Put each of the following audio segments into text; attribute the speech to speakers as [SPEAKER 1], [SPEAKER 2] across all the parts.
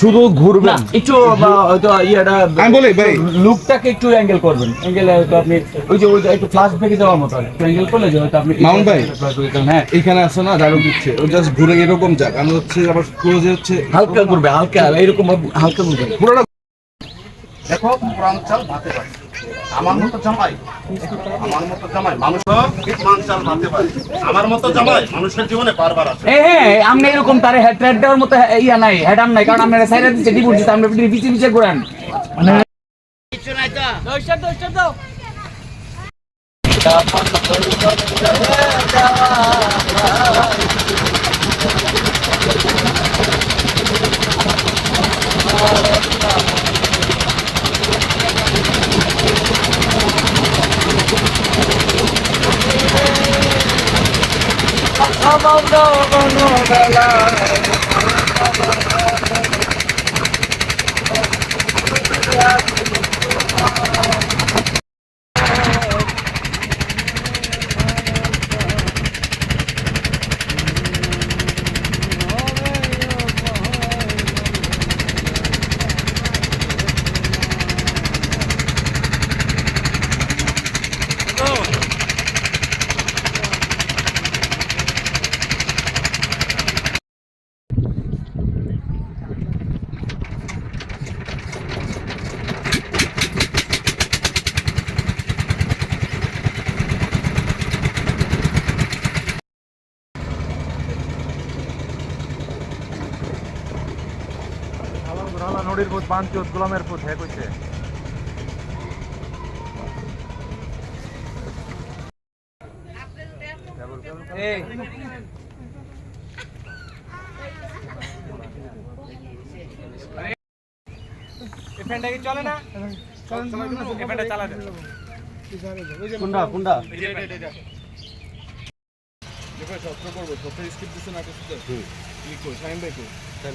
[SPEAKER 1] শুধু ঘুরবেন।
[SPEAKER 2] না, একটু ইয়েটা
[SPEAKER 1] আমি বলি ভাই
[SPEAKER 2] লুকটাকে একটু অ্যাঙ্গেল করবেন। অ্যাঙ্গেল হয়তো আপনি ওই যে ওই একটু ফ্লাশ ব্রেকে যাওয়ার মতো একটু অ্যাঙ্গেল করলে যে হয়তো আপনি
[SPEAKER 1] মামুন ভাই।
[SPEAKER 2] হ্যাঁ।
[SPEAKER 1] এখানে আছে না দারুণ দিচ্ছে। ও জাস্ট ঘুরে এরকম যাক। আমি হচ্ছে আবার ক্লোজে হচ্ছে
[SPEAKER 2] হালকা ঘুরবে হালকা এরকম হালকা ঘুরবে।
[SPEAKER 1] পুরোটা
[SPEAKER 3] দেখো প্রাঞ্চাল ভাতে পারে। আমার মতো জামাই আমার মতো জামাই মানুষ প্রাঞ্চাল ভাতে পারে। আমার মতো জামাই মানুষের জীবনে বারবার আছে
[SPEAKER 2] হ্যাঁ হ্যাঁ আপনি এরকম তারে হেড হেড দেওয়ার মতো ইয়া নাই হেড আম নাই কারণ আপনারা সাইডে দিচ্ছে ডিপুট দিচ্ছে আপনি পিছিয়ে পিছিয়ে ঘুরান। মানে
[SPEAKER 4] নদীর পথ বাঞ্চত গোলামের পথ হ্যাঁ কইছে
[SPEAKER 2] কোনটা কোনটা?
[SPEAKER 1] দেখো সত্য করব স্কিপ দিচ্ছে না কিছু ক্লিক করি সাইন বাই করি সাইন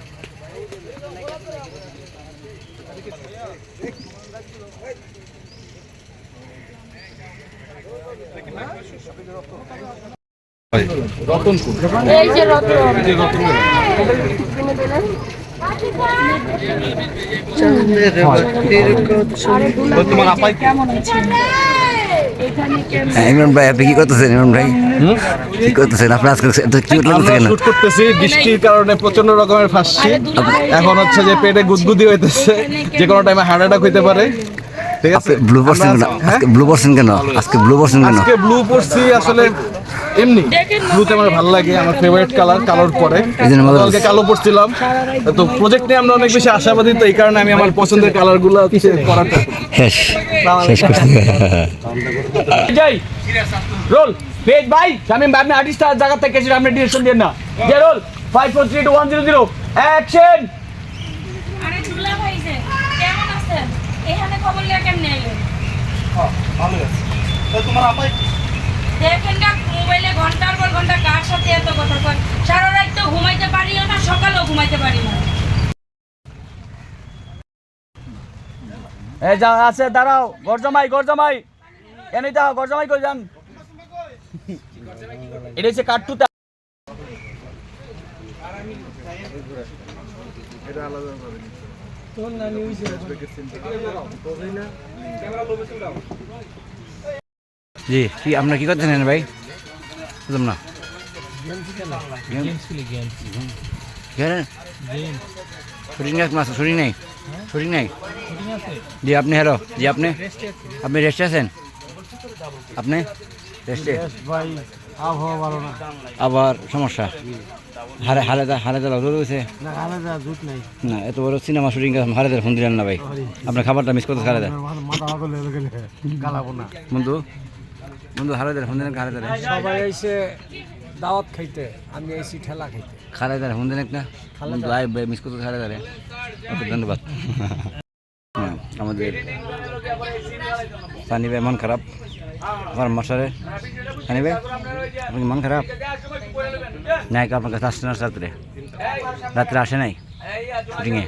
[SPEAKER 5] রত্ন।
[SPEAKER 1] এই যে রতনপুর
[SPEAKER 5] তোমার আপাই কেমন আছে
[SPEAKER 6] ইমরান ভাই আপনি কি করতেছেন ইমরান ভাই? কি করতেছেন? আপনার আজকে এত কিউট লাগতেছে কেন?
[SPEAKER 1] শুট করতেছি বৃষ্টির কারণে প্রচণ্ড রকমের ফাঁসছি এখন হচ্ছে যে পেটে গুদগুদি হইতেছে যে কোনো টাইমে হার্ট অ্যাটাক হইতে পারে। ঠিক আছে?
[SPEAKER 6] ব্লু পড়ছেন কেন? আজকে ব্লু পড়ছেন কেন? আজকে ব্লু পড়ছেন কেন?
[SPEAKER 1] আজকে ব্লু পরছি আসলে এমনি। ব্লুতে আমার ভালো লাগে আমার ফেভারিট কালার কালোর পরে। কালকে কালো পরছিলাম। তো প্রজেক্ট নিয়ে আমরা অনেক বেশি আশাবাদী তো এই কারণে আমি আমার পছন্দের কালারগুলো করার
[SPEAKER 6] শেষ শেষ
[SPEAKER 2] যাই রোল পেজ ভাই ভাই আপনি আর্টিস্ট জায়গা থেকে আপনি ডিরেকশন দেন না। যে roll five four three two one zero zero action
[SPEAKER 5] আরে দুলা ভাই যে কেমন আছেন এখানে খবর লিয়া কেমনে এলেন
[SPEAKER 3] ভালো আছে। তো তোমার আপাই
[SPEAKER 5] দেখেন না মোবাইলে ঘণ্টার পর ঘণ্টা কার সাথে এত কথা কয়? সারা রাত তো ঘুমাইতে পারিও না সকালেও ঘুমাইতে পারি না।
[SPEAKER 2] এ যা আছে দাঁড়াও। গরজমাই গরজমাই। এনে দাও গরজমাই কই যান। এটা হচ্ছে কাটটুতে
[SPEAKER 6] জি, কি, আপনার কি করতেছেন ভাই? বুঝলাম না। গেম শুটিং মাছ শুটিং নেই? শুটিং নেই? জি, আপনি হ্যালো জি, আপনি? আপনি রেস্টে আছেন? আপনি? রেস্টে
[SPEAKER 4] ভাই আবহাওয়া ভালো না
[SPEAKER 6] আবার সমস্যা? হারে হারে হারে দাও রয়েছে
[SPEAKER 4] না
[SPEAKER 6] এত বড় সিনেমা শুটিং হারে ফোন দিলেন না ভাই। আপনার খাবারটা মিস করতে হারে বন্ধু বন্ধু হারে দেয় ফোন দিলেন হারে দেয়
[SPEAKER 7] সবাই এসে দাওয়াত খাইতে আমি এসি ঠেলা খাইতে।
[SPEAKER 6] খালে দেয় ফোন দিলেন না? বন্ধু আয় মিস করতে হারে দেয় ধন্যবাদ। হ্যাঁ, আমাদের সানি ভাই মন খারাপ। আমার মশারে। ভাই আপনার মন খারাপ? নায়ক আপনার কাছে আসছে না রাত্রে। রাত্রে আসে নাই? শুটিংয়ে?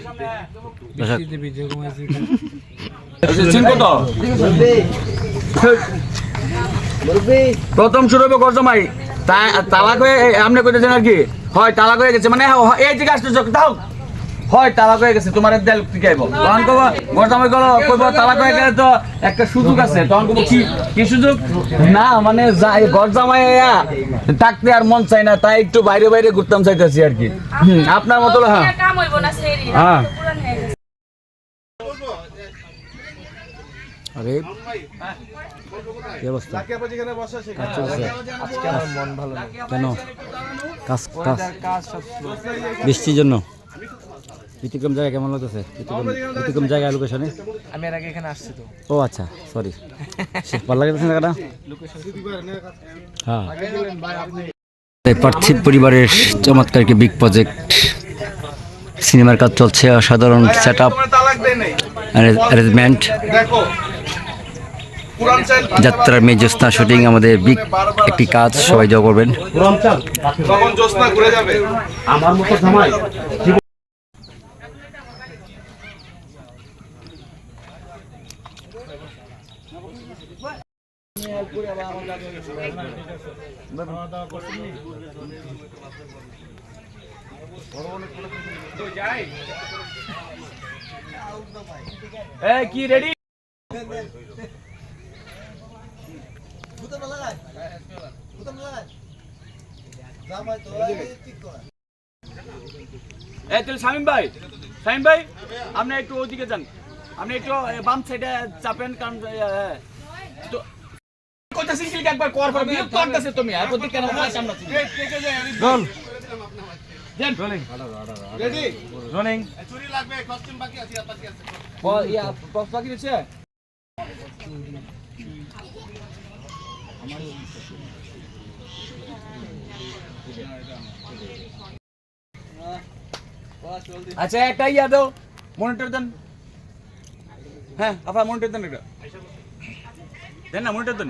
[SPEAKER 2] প্রথম শুরু হবে গরজমাই হয়ে এই আপনি কইতেছেন আর কি? হয় তালাক হয়ে গেছে। মানে এই গাছটা চোখ দাও হয়, তালাক হয়ে গেছে, তোমার দেল টিকাইব তখন কব গরজমাই গেল, কইব, তালাক হয়ে গেলে তো একটা সুযোগ আছে। তখন কি কি সুযোগ? না মানে যাই গরজামাই থাকতে আর মন চাই না, তাই একটু বাইরে বাইরে ঘুরতাম চাইতেছি আর কি। আপনার মতো হ্যাঁ। হ্যাঁ।
[SPEAKER 6] আরে, কি অবস্থা?
[SPEAKER 1] বসা সেখানে
[SPEAKER 7] আজকে আমার মন ভালো
[SPEAKER 6] কেন? কাজ কাজ
[SPEAKER 7] কাজ।
[SPEAKER 6] বৃষ্টির জন্য? জায়গা কেমন লাগতেছে? জায়গা লোকেশনে
[SPEAKER 7] আমি এর আগে এখানে আসছি তো।
[SPEAKER 6] ও আচ্ছা সরি ভালো লাগতেছে জায়গাটা হ্যাঁ। পার্থিব পরিবারের চমৎকার একটি বিগ প্রজেক্ট সিনেমার কাজ চলছে অসাধারণ সেট আপ অ্যারেঞ্জমেন্ট যাত্রার মেয়ে জ্যোৎস্না শুটিং আমাদের বিগ একটি কাজ সবাই জয় করবেন।
[SPEAKER 3] আমার মতো
[SPEAKER 2] কি রেডি শামিম ভাই শামিম ভাই, আপনি একটু ওদিকে যান। আপনি একটু বাম সাইডে চাপেন, কারণ এ, এ, তো কইতা সিঙ্গেল একবার কর পর বিরক্ত করতেছে তুমি আর প্রতি কেন সামনে
[SPEAKER 1] রোল।
[SPEAKER 2] দেন।
[SPEAKER 1] রেডি?
[SPEAKER 2] রনিং
[SPEAKER 3] চুরি লাগবে কস্টিউম বাকি আছে আর বাকি আছে।
[SPEAKER 2] বল ইয়া বক্স বাকি রয়েছে? আচ্ছা একটা ইয়া দাও মনিটর দেন। হ্যাঁ আপনার মনিটর দেন একটা দেন না মনিটর দেন।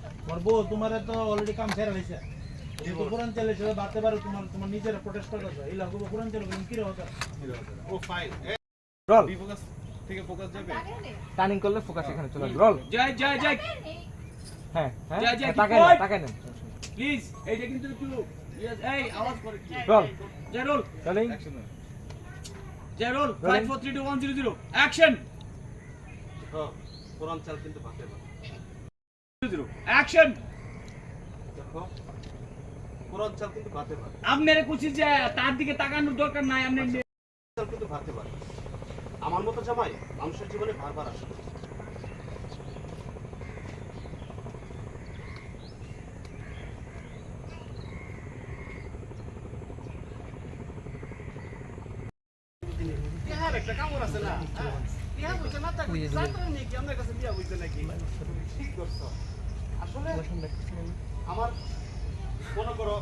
[SPEAKER 8] তোমার বউ তোমার তো অলরেডি কাম ছেড়ে হয়েছে যেহেতু পুরাঞ্চল হিসেবে বাড়তে পারো তোমার তোমার নিজের প্রটেস্ট করতেছ এই লাগবে পুরাঞ্চলগুলো কি দাও
[SPEAKER 3] ও ফাইন
[SPEAKER 2] রোল।
[SPEAKER 3] ফোকাস থেকে ফোকাস যাবে?
[SPEAKER 7] টার্নিং করলে ফোকাস এখানে চলে আসবে। রোল।
[SPEAKER 2] জয় জয় জয়
[SPEAKER 7] হ্যাঁ হ্যাঁ
[SPEAKER 2] যা, যা,
[SPEAKER 7] তাকাই
[SPEAKER 2] keep
[SPEAKER 7] নেন
[SPEAKER 2] going.
[SPEAKER 7] তাকাই নেন
[SPEAKER 2] প্লিজ এইটা কিন্তু একটু yes, এই আওয়াজ করে।
[SPEAKER 7] Roll
[SPEAKER 2] Joy roll.
[SPEAKER 7] Chaling
[SPEAKER 2] Joy roll.
[SPEAKER 7] Rolling.
[SPEAKER 2] 5 4 3 2 1 0 0 action
[SPEAKER 3] পুরাঞ্চল কিন্তু ভাতে পারে
[SPEAKER 2] 0 অ্যাকশন
[SPEAKER 3] কিন্তু ভাতে পারে
[SPEAKER 2] আপনারে কুচি যে তার দিকে তাকানোর দরকার নাই আপনি
[SPEAKER 3] কিন্তু ভাতে পারে আমার মতো জামাই মানুষের জীবনে বারবার আসে। একটা কামড় আছে না। আমার মনে করো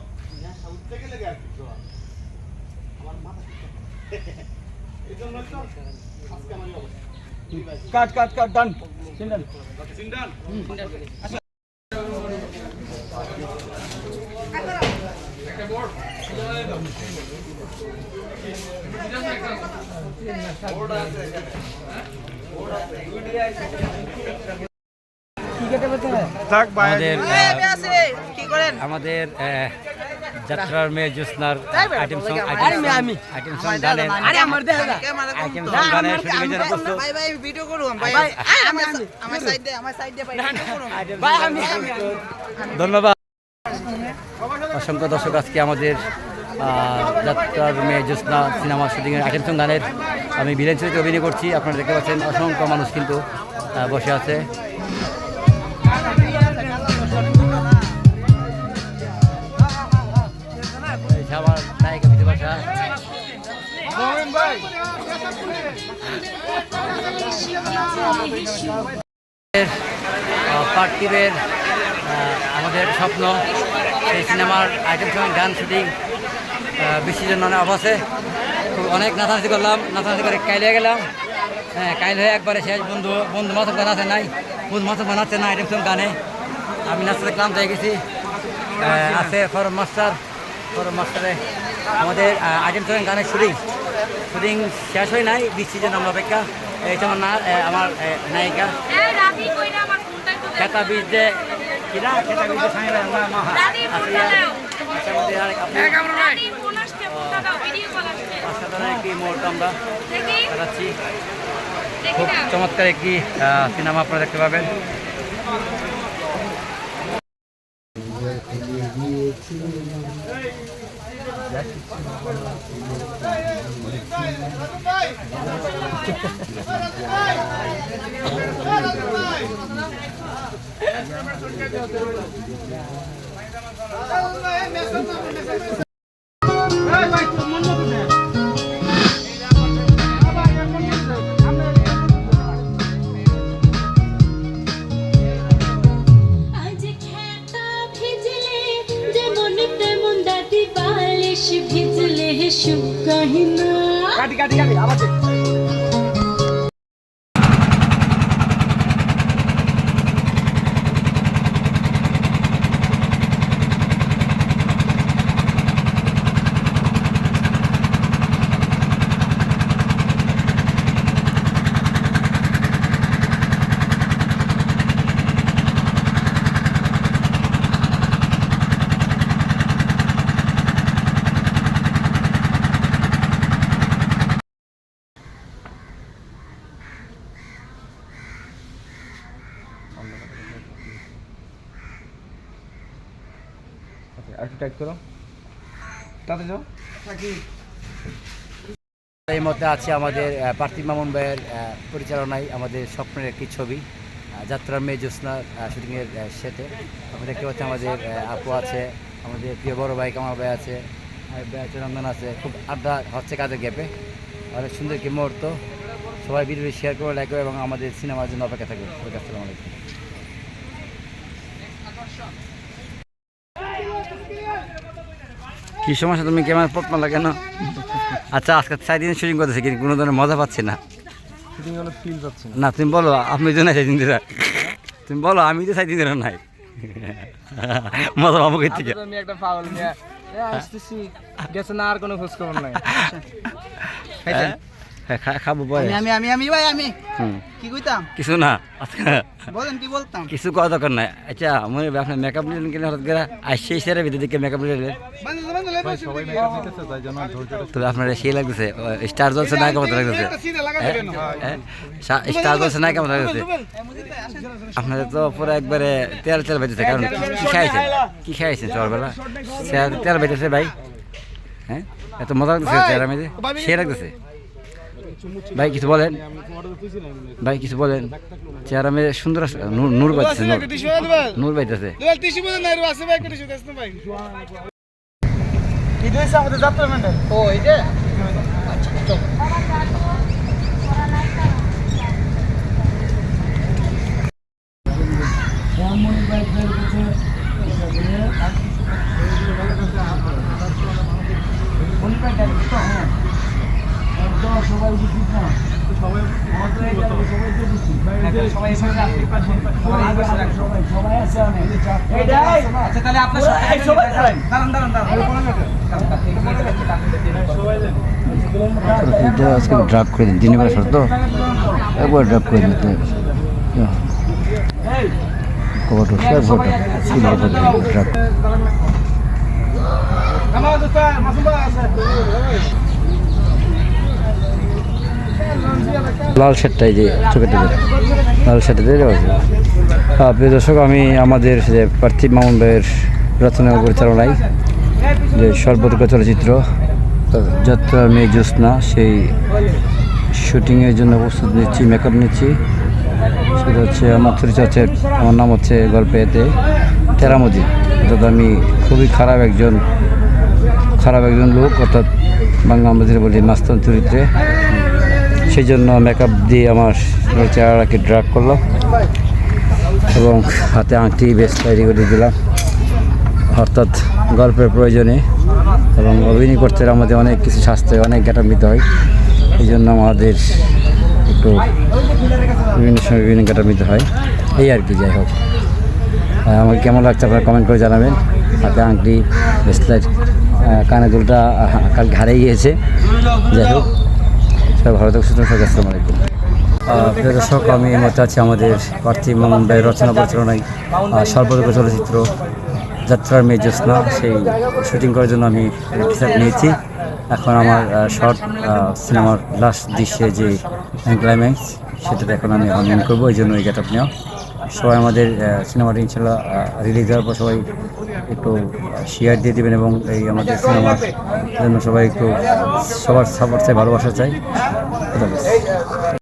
[SPEAKER 3] উঠতে গেলে আর কি আমার মাথা এই জন্য তো আজকে আমার
[SPEAKER 2] কাট কাট কাট ডান। সিন্ডান
[SPEAKER 3] সিন্ডান
[SPEAKER 6] আমাদের আমাদের যাত্রার মেয়ে জ্যোৎস্নার item song item item song গানের। আইটেম সং গানের শুটিং এর জন্য প্রস্তুত ধন্যবাদ। অসংখ্য দর্শক আজকে আমাদের যাত্রার মেয়ে জ্যোৎস্না সিনেমা শুটিংয়ের আইটেম সং গানের আমি ভিলেন চরিত্রে অভিনয় করছি। আপনারা দেখতে পাচ্ছেন অসংখ্য মানুষ কিন্তু বসে আছে। পার্টিদের আমাদের স্বপ্ন, সেই সিনেমার আইটেম সঙ্গে গান শুটিং। বৃষ্টির জন্য অনেক অভাব আছে। খুব অনেক নাচানাচি করলাম নাচানাচি করে কাইলে গেলাম। হ্যাঁ কাইল হয়ে একবারে শেষ বন্ধু বন্ধু মাথা বানাতে নাই বন্ধু মাথা বানাচ্ছে না সঙ্গে গানে। আমি নাচতে ক্লান্ত হয়ে গেছি। আছে ফরম মাস্টার ফরম মাস্টারে। আমাদের আইটেম সঙ্গে গানের শুটিং। শুটিং শেষ হয় নাই বৃষ্টির জন্য আমরা অপেক্ষা। এই তো আমার না আমার নায়িকা। খেতা বীজ যে কিনা খেতা বীজ যে সাইরা না মা
[SPEAKER 5] দাদি
[SPEAKER 6] আচ্ছা আমাদের আপনি অসাধারণ একটি মুহূর্ত আমরা দেখাচ্ছি খুব চমৎকার একটি আহ, সিনেমা আপনারা দেখতে পাবেন এই মধ্যে আছে আমাদের পার্থিব মামুন ভাইয়ের পরিচালনায় আমাদের স্বপ্নের একটি ছবি যাত্রার মেয়ে জ্যোৎস্না শুটিংয়ের সেটে। আপনি দেখতে পাচ্ছেন আমাদের আপু আছে, আমাদের প্রিয় বড় ভাই কামাল ভাই আছে চন্দন আছে খুব আড্ডা হচ্ছে কাজের গ্যাপে। অনেক সুন্দর একটি মুহূর্ত। সবাই ভিডিও শেয়ার করে লাইক এবং আমাদের সিনেমার জন্য অপেক্ষা থাকবে আসসালামু আলাইকুম। কি সমস্যা? তুমি কেমন পট কেন? আচ্ছা আজকে চার দিন শুটিং করতেছি কিন্তু কোনো ধরনের মজা পাচ্ছি না।
[SPEAKER 7] না।
[SPEAKER 6] তুমি বলো আপনি তো নাই চার দিন তুমি বলো আমি তো চাই দিন নাই। মজা পাবো কই থেকে?
[SPEAKER 7] আমি একটা পাগল মিয়া। আসতেছি। গেছে না আর কোনো খোঁজ খবর নাই
[SPEAKER 6] খাব পরে।
[SPEAKER 3] আমি আমি আমি ভাই আমি। কি কইতাম?
[SPEAKER 6] কিছু না।
[SPEAKER 3] বলেন কি বলতাম?
[SPEAKER 6] কিছু দরকার নাই। আচ্ছা মনে হবে আপনার মেকআপ নিলেন কিনা হঠাৎ করে আসছে সেরা ভিতরে দিকে মেকআপ নিলেন
[SPEAKER 3] বান্ধব বান্ধব
[SPEAKER 4] সবাই মেকআপ নিতেছে তাই জন্য ধৈর্য
[SPEAKER 6] তবে আপনার সেই লাগতেছে স্টার জলসে না কেমন লাগতেছে। হ্যাঁ? হ্যাঁ? স্টার জলসে না কেমন লাগতেছে। আপনাদের তো পুরো একবারে তেল তেল বেঁচেছে কারণ কি খাইছেন কি খাইছেন সকালবেলা তেল তেল বেঁচেছে ভাই। হ্যাঁ এত মজা লাগতেছে চেহারা মেয়েদে সে লাগতেছে। ভাই কিছু বলেন। ভাই কিছু বলেন। চেহারা মেয়ে সুন্দর আছে নূর নূর পাইতেছে নূর।
[SPEAKER 3] দিয়েছে আমাদের যাত্রা ম্যান্ডেল ও এই যে?
[SPEAKER 7] আচ্ছা তাহলে আপনার সবাই দাঁড়ান দাঁড়ান দাঁড়ান।
[SPEAKER 6] এটা আজকে ড্রাগ করে দিন বেলা শর্ত একবার ড্রাগ করে সিলভার ড্রাগ লাল শার্টটাই যে দিকে। লাল শার্টে দিয়ে দেওয়া প্রিয় দর্শক, আমি আমাদের যে পার্থিব মামুন ভাইয়ের রচনা পরিচালনায় যে সর্বদক চলচ্চিত্র যাত্রার মেয়ে জ্যোৎস্না, সেই শুটিংয়ের জন্য প্রস্তুত নিচ্ছি মেকআপ নিচ্ছি। সেটা হচ্ছে আমার চরিত্র হচ্ছে আমার নাম হচ্ছে গল্পেতে তেরামজি। অর্থাৎ আমি খুবই খারাপ একজন খারাপ একজন লোক, অর্থাৎ বাংলা আমাদের বলি মাস্তান চরিত্রে। সেই জন্য মেকআপ দিয়ে আমার চেহারাকে ড্রাগ করল এবং হাতে আংটি বেশ তৈরি করে দিলাম। অর্থাৎ গল্পের প্রয়োজনে এবং অভিনয় করতে আমাদের অনেক কিছু স্বাস্থ্য অনেক নিতে হয়। এই জন্য আমাদের একটু বিভিন্ন সময় বিভিন্ন গ্যাটাপ নিতে হয়। এই আর কি, যাই হোক। আমাকে কেমন লাগছে আপনারা কমেন্ট করে জানাবেন। হাতে আংটি ব্রেসলেট কানে দুলটা কালকে হারিয়ে গিয়েছে। যাই হোক। সবাই ভালো থাকুন সুস্থ থাকুন আসসালামু আলাইকুম। প্রিয় দর্শক আমি এই আছি আমাদের পার্থিব মামুন ভাইয়ের রচনা পরিচালনায়। আহ, চলচ্চিত্র যাত্রার মেয়ে জ্যোৎস্না সেই শুটিং করার জন্য আমি টিচার নিয়েছি। এখন আমার শর্ট সিনেমার লাস্ট দৃশ্যে যে ক্লাইম্যাক্স সেটাতে এখন আমি অনলাইন করব এই জন্য এই গেট আপ নেওয়া। সবাই আমাদের সিনেমাটা ইনশাল্লাহ রিলিজ হওয়ার পর সবাই একটু শেয়ার দিয়ে দেবেন এবং এই আমাদের সিনেমার জন্য সবাই একটু সবার সাপোর্ট চাই, ভালোবাসা চাই।